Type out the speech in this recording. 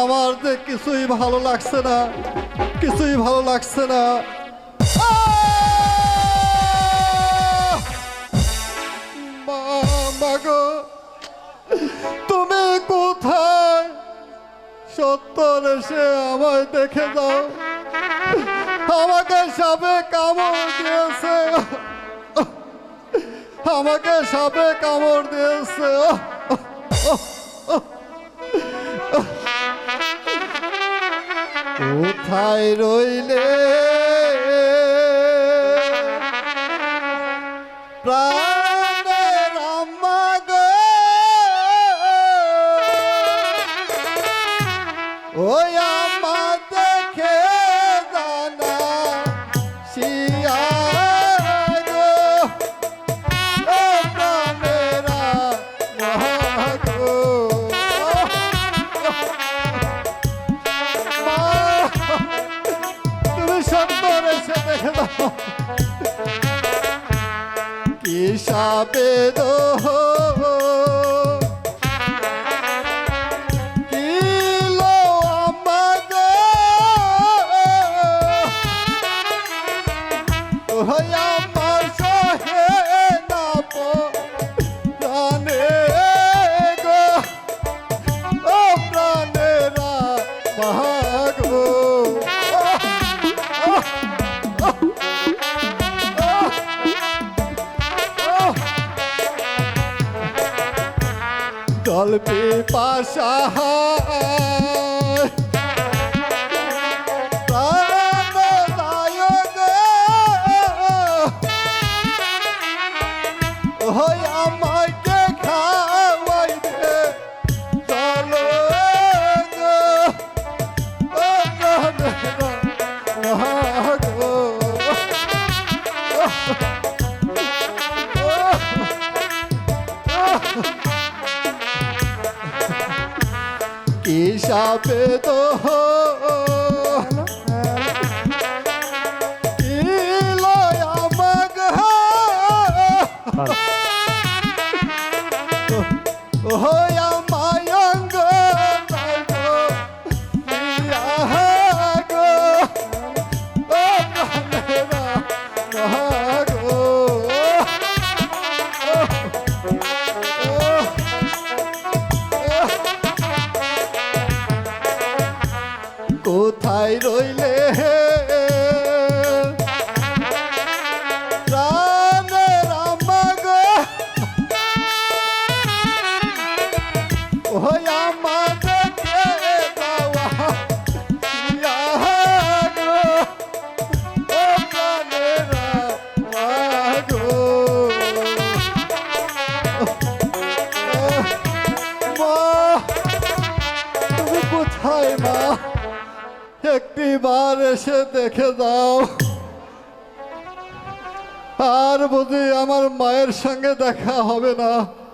আমার যে কিছুই ভালো লাগছে না, কিছুই ভালো লাগছে না। তুমি কোথায়? সত্তর এসে আমায় দেখে দাও। আমাকে সাপে কামড় দিয়েছে। আমাকে সাপে কামড় দিয়েছে। কোথায় রইলে? প্রাণের আম্মা সুন্দর এসে দেখে দাও কি সাবেদ জলপি পাশা সাপে তো কি কোথায় রইলে? প্রাণের আমাগ। একটি বার এসে দেখে দাও। আর বুঝি আমার মায়ের সঙ্গে দেখা হবে না।